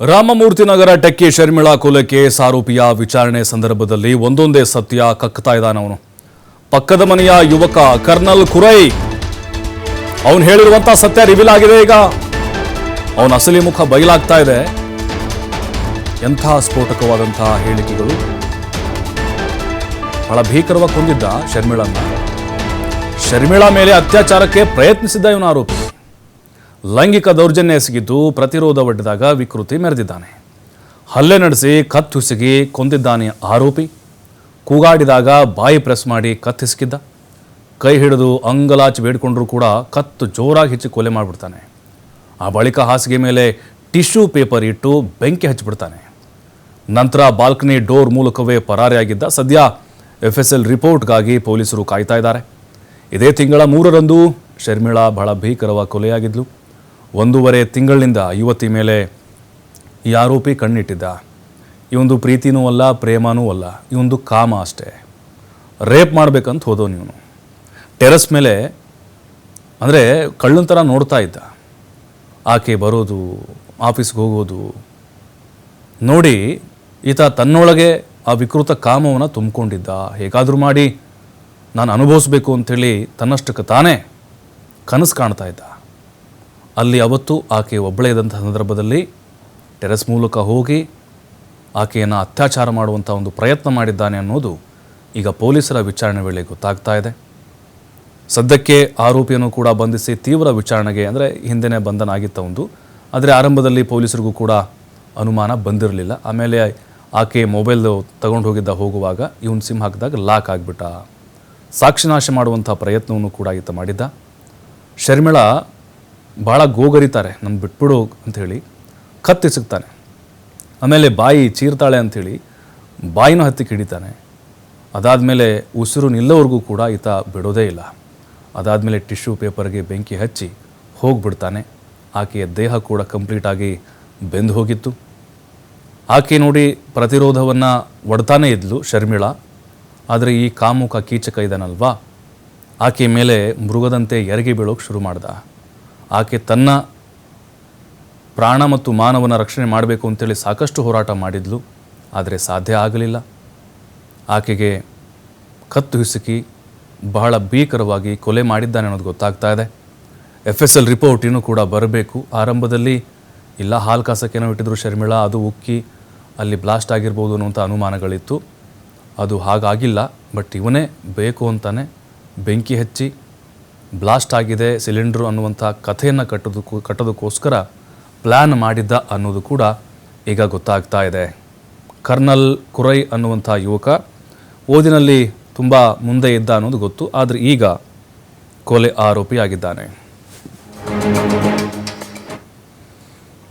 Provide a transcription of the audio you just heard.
Ramamurthy Nagar techie Sharmila ಕುಲಕ್ಕೆ ಆರೋಪಿಯ ವಿಚಾರಣೆ ಸಂದರ್ಭದಲ್ಲಿ ಒಂದೊಂದೇ ಸತ್ಯ ಕಕ್ಕತಾ ಇದ್ದಾನವನು ಪಕ್ಕದ ಮನೆಯ ಯುವಕ ಕರ್ನಲ್ ಕುರೈ. ಅವನು ಹೇಳಿರುವಂತ ಸತ್ಯ ರಿವೀಲ್ ಆಗಿದೆ ಈಗ. ಅವನ ಅಸಲಿ ಮುಖ ಬಯಲಾಗ್ತಾ ಇದೆ. ಎಂಥ ಸ್ಫೋಟಕವಾದಂತಹ ಹೇಳಿಕೆಗಳು. ಬಹಳ ಭೀಕರವಾಗಿ ಕೊಂದಿದ್ದ ಶರ್ಮಿಳನ್ನ. ಶರ್ಮಿಳಾ ಮೇಲೆ ಅತ್ಯಾಚಾರಕ್ಕೆ ಪ್ರಯತ್ನಿಸಿದ್ದ ಇವನ ಆರೋಪಿ. ಲೈಂಗಿಕ ದೌರ್ಜನ್ಯ ಎಸಗಿದ್ದು ಪ್ರತಿರೋಧ ಒಡ್ಡಿದಾಗ ವಿಕೃತಿ ಮೆರೆದಿದ್ದಾನೆ. ಹಲ್ಲೆ ನಡೆಸಿ ಕತ್ತುಸಿಗಿ ಕೊಂದಿದ್ದಾನೆ ಆರೋಪಿ. ಕೂಗಾಡಿದಾಗ ಬಾಯಿ ಪ್ರೆಸ್ ಮಾಡಿ ಕತ್ತಿಸಿಕಿದ್ದ ಕೈ ಹಿಡಿದು ಅಂಗಲಾಚಿ ಬೇಡಿಕೊಂಡರೂ ಕೂಡ ಕತ್ತು ಜೋರಾಗಿ ಹೆಚ್ಚಿ ಕೊಲೆ ಮಾಡಿಬಿಡ್ತಾನೆ. ಆ ಬಳಿಕ ಹಾಸಿಗೆ ಮೇಲೆ ಟಿಶ್ಯೂ ಪೇಪರ್ ಇಟ್ಟು ಬೆಂಕಿ ಹಚ್ಚಿಬಿಡ್ತಾನೆ. ನಂತರ ಬಾಲ್ಕನಿ ಡೋರ್ ಮೂಲಕವೇ ಪರಾರಿಯಾಗಿದ್ದ ಸದ್ಯ ಎಫ್ ಎಸ್ ಎಲ್ ರಿಪೋರ್ಟ್ಗಾಗಿ ಪೊಲೀಸರು ಕಾಯ್ತಾ ಇದ್ದಾರೆ. ಇದೇ ತಿಂಗಳ ಮೂರರಂದು ಶರ್ಮಿಳಾ ಬಹಳ ಭೀಕರವಾಗಿ ಕೊಲೆಯಾಗಿದ್ಲು. ಒಂದೂವರೆ ತಿಂಗಳಿನಿಂದ ಯುವತಿ ಮೇಲೆ ಈ ಆರೋಪಿ ಕಣ್ಣಿಟ್ಟಿದ್ದ. ಇವೊಂದು ಪ್ರೀತಿನೂ ಅಲ್ಲ, ಪ್ರೇಮನೂ ಅಲ್ಲ, ಇವೊಂದು ಕಾಮ ಅಷ್ಟೇ. ರೇಪ್ ಮಾಡ್ಬೇಕಂತ ಹೋದೋ ಇವನು. ಟೆರಸ್ ಮೇಲೆ, ಅಂದರೆ ಕಳ್ಳನ ಥರ ನೋಡ್ತಾ ಇದ್ದ. ಆಕೆ ಬರೋದು, ಆಫೀಸ್ಗೆ ಹೋಗೋದು. ನೋಡಿ, ಈತ ತನ್ನೊಳಗೆ ಆ ವಿಕೃತ ಕಾಮವನ್ನು ತುಂಬಿಕೊಂಡಿದ್ದ. ಹೇಗಾದರೂ ಮಾಡಿ, ನಾನು ಅನುಭವಿಸ್ಬೇಕು ಅಂಥೇಳಿ ತನ್ನಷ್ಟಕ್ಕೆ ತಾನೇ ಕನಸು ಕಾಣ್ತಾ ಇದ್ದ. ಅಲ್ಲಿ ಅವತ್ತು ಆಕೆ ಒಬ್ಬಳೇ ಇದ್ದಂಥ ಸಂದರ್ಭದಲ್ಲಿ ಟೆರೆಸ್ ಮೂಲಕ ಹೋಗಿ ಆಕೆಯನ್ನು ಅತ್ಯಾಚಾರ ಮಾಡುವಂಥ ಒಂದು ಪ್ರಯತ್ನ ಮಾಡಿದ್ದಾನೆ ಅನ್ನೋದು ಈಗ ಪೊಲೀಸರ ವಿಚಾರಣೆ ವೇಳೆ ಗೊತ್ತಾಗ್ತಾ ಇದೆ. ಸದ್ಯಕ್ಕೆ ಆರೋಪಿಯನ್ನು ಕೂಡ ಬಂಧಿಸಿ ತೀವ್ರ ವಿಚಾರಣೆಗೆ ಅಂದರೆ ಹಿಂದೆನೇ ಬಂಧನ ಆಗಿತ್ತ ಒಂದು. ಆದರೆ ಆರಂಭದಲ್ಲಿ ಪೊಲೀಸರಿಗೂ ಕೂಡ ಅನುಮಾನ ಬಂದಿರಲಿಲ್ಲ. ಆಮೇಲೆ ಆಕೆ ಮೊಬೈಲ್ ತಗೊಂಡು ಹೋಗಿದ್ದ ಹೋಗುವಾಗ ಇವನು ಸಿಮ್ ಹಾಕಿದಾಗ ಲಾಕ್ ಆಗಿಬಿಟ್ಟ. ಸಾಕ್ಷಿನಾಶ ಮಾಡುವಂಥ ಪ್ರಯತ್ನವನ್ನು ಕೂಡ ಈತ ಮಾಡಿದ್ದ. ಶರ್ಮಿಳಾ ಭಾಳ ಗೋಗರಿತಾರೆ ನನ್ನ ಬಿಟ್ಬಿಡು ಅಂಥೇಳಿ ಕತ್ತಿಸುಕ್ತಾನೆ ಆಮೇಲೆ ಬಾಯಿ ಚೀರ್ತಾಳೆ ಅಂಥೇಳಿ ಬಾಯಿನ ಹತ್ತಿ ಕಿಡಿತಾನೆ. ಅದಾದಮೇಲೆ ಉಸಿರು ನಿಲ್ಲೋವರೆಗೂ ಕೂಡ ಈತ ಬಿಡೋದೇ ಇಲ್ಲ. ಅದಾದಮೇಲೆ ಟಿಶ್ಯೂ ಪೇಪರ್ಗೆ ಬೆಂಕಿ ಹಚ್ಚಿ ಹೋಗ್ಬಿಡ್ತಾನೆ. ಆಕೆಯ ದೇಹ ಕೂಡ ಕಂಪ್ಲೀಟಾಗಿ ಬೆಂದು ಹೋಗಿತ್ತು. ಆಕೆ ನೋಡಿ ಪ್ರತಿರೋಧವನ್ನು ಒಡ್ತಾನೆ ಇದ್ಲು ಶರ್ಮಿಳಾ. ಆದರೆ ಈ ಕಾಮುಕ ಕೀಚಕ ಇದನಲ್ವಾ? ಆಕೆ ಮೇಲೆ ಮೃಗದಂತೆ ಎರಗಿ ಬೀಳೋಕೆ ಶುರು ಮಾಡ್ದ. ಆಕೆ ತನ್ನ ಪ್ರಾಣ ಮತ್ತು ಮಾನವನ ರಕ್ಷಣೆ ಮಾಡಬೇಕು ಅಂತೇಳಿ ಸಾಕಷ್ಟು ಹೋರಾಟ ಮಾಡಿದ್ಲು, ಆದರೆ ಸಾಧ್ಯ ಆಗಲಿಲ್ಲ. ಆಕೆಗೆ ಕತ್ತು ಹಿಸುಕಿ ಬಹಳ ಭೀಕರವಾಗಿ ಕೊಲೆ ಮಾಡಿದ್ದಾನೆ ಅನ್ನೋದು ಗೊತ್ತಾಗ್ತಾ ಇದೆ. ಎಫ್ ಎಸ್ ಎಲ್ ರಿಪೋರ್ಟ್ ಇನ್ನೂ ಕೂಡ ಬರಬೇಕು. ಆರಂಭದಲ್ಲಿ ಇಲ್ಲ, ಹಾಲು ಕಾಸಕ್ಕೇನೋ ಇಟ್ಟಿದ್ರು ಶರ್ಮಿಳಾ, ಅದು ಉಕ್ಕಿ, ಅಲ್ಲಿ ಬ್ಲಾಸ್ಟ್ ಆಗಿರ್ಬೋದು ಅನ್ನುವಂಥ ಅನುಮಾನಗಳಿತ್ತು. ಅದು ಹಾಗಾಗಿಲ್ಲ, ಬಟ್ ಇವನೇ ಬೇಕು ಅಂತಾನೆ ಬೆಂಕಿ ಹಚ್ಚಿ ಬ್ಲಾಸ್ಟ್ ಆಗಿದೆ, ಸಿಲಿಂಡ್ರು ಅನ್ನುವಂಥ ಕಥೆಯನ್ನು ಕಟ್ಟೋದಕ್ಕೂ ಕಟ್ಟೋದಕ್ಕೋಸ್ಕರ ಪ್ಲ್ಯಾನ್ ಮಾಡಿದ್ದ ಅನ್ನೋದು ಕೂಡ ಈಗ ಗೊತ್ತಾಗ್ತಾ ಇದೆ. ಕರ್ನಲ್ ಕುರೈ ಅನ್ನುವಂಥ ಯುವಕ ಓದಿನಲ್ಲಿ ತುಂಬ ಮುಂದೆ ಇದ್ದ ಅನ್ನೋದು ಗೊತ್ತು, ಆದರೆ ಈಗ ಕೊಲೆ ಆರೋಪಿಯಾಗಿದ್ದಾನೆ.